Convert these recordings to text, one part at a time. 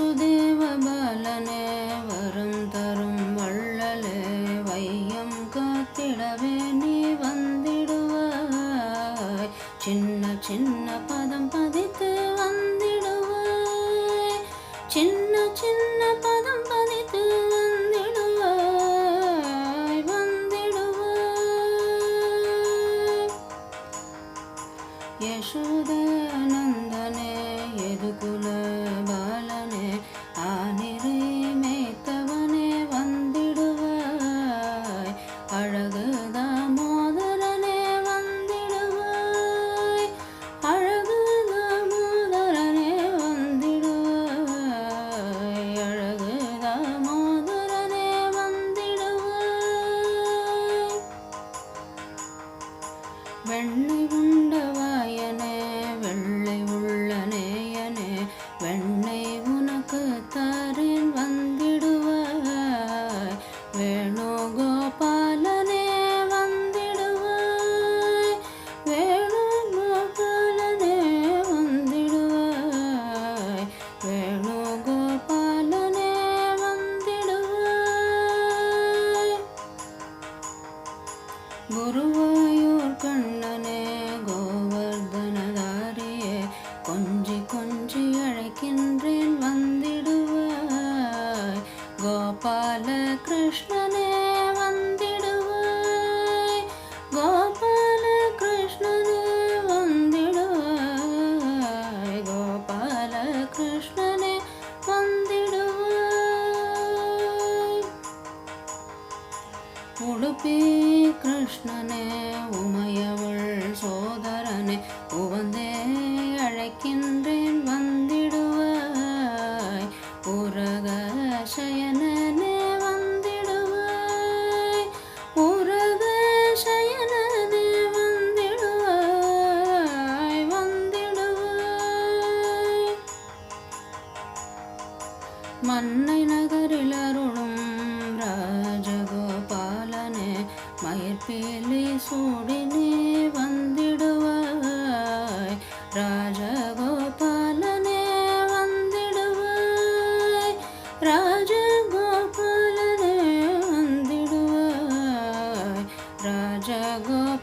வாசுதேவ பலனே வரும் தரும் வள்ளலே வையம் காத்திடவே நீ வந்திடுவாய். சின்ன சின்ன பதம் பதித்து வந்திடுவாய். சின்ன சின்ன பதம் பதித்து வந்திடுவாய் வந்திடுவாய். யசோதானந்தனே எதுகுலே வெண்ணை உண்டவாயனே கொஞ்சி கொஞ்சி அழைக்கின்றேன் வந்திடுவாய். கோபால கிருஷ்ணனே வந்திடுவாய். கோபால கிருஷ்ணனே வந்திடுவாய். கோபால கிருஷ்ணனே வந்திடுவாய். உடுப்பி கிருஷ்ணனே உமையவள் சோதரனே உவந்தே அழைக்கின்றேன் வந்திடுவாய். உரக சயனனே வந்திடுவாய். உரக சயனனே வந்திடுவாய். வந்திடுவாய். மன்னை நகரில் அருளும் ராஜகோபாலனே மயிர்பேலி சூடினே வந்திடு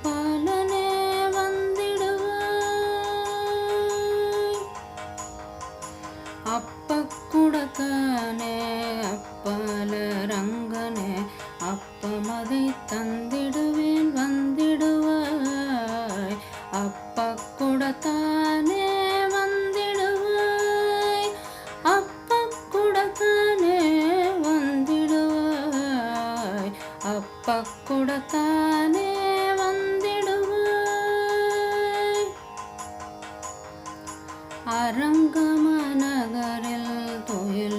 ராஜகோபாலனே வந்திடுவாய். அப்பக்குடத்தானே அப்பால ரங்கனே அப்பமதை தந்திடுவேன் வந்திடுவாய். அப்பக்குடத்தானே வந்திடுவாய். அப்பக்குடத்தானே வந்திடுவாய். കമനകരിൽ തൊഴിൽ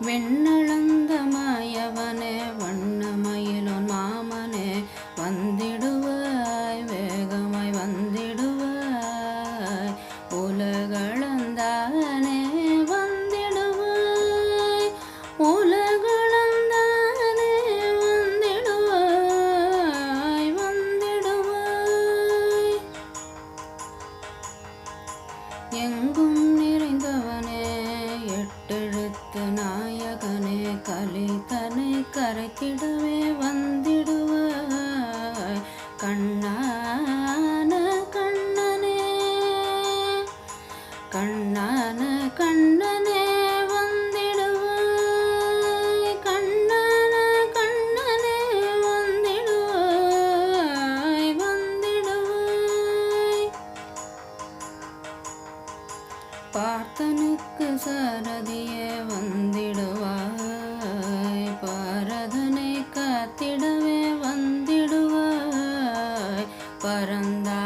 வெண்ணளந்தமாயவனே வண்ணம கலிதனை கரைக்கிடவே வந்திடுவாய். கண்ணான கண்ணனே கண்ணான கண்ணனே வந்திடுவாய். கண்ணான கண்ணனே வந்திடுவாய் வந்திடுவாய். பார்த்தனுக்கு சாரதியே வந்திடுவாய். பரதனை காத்திடவே வந்திடுவாய். பரந்தா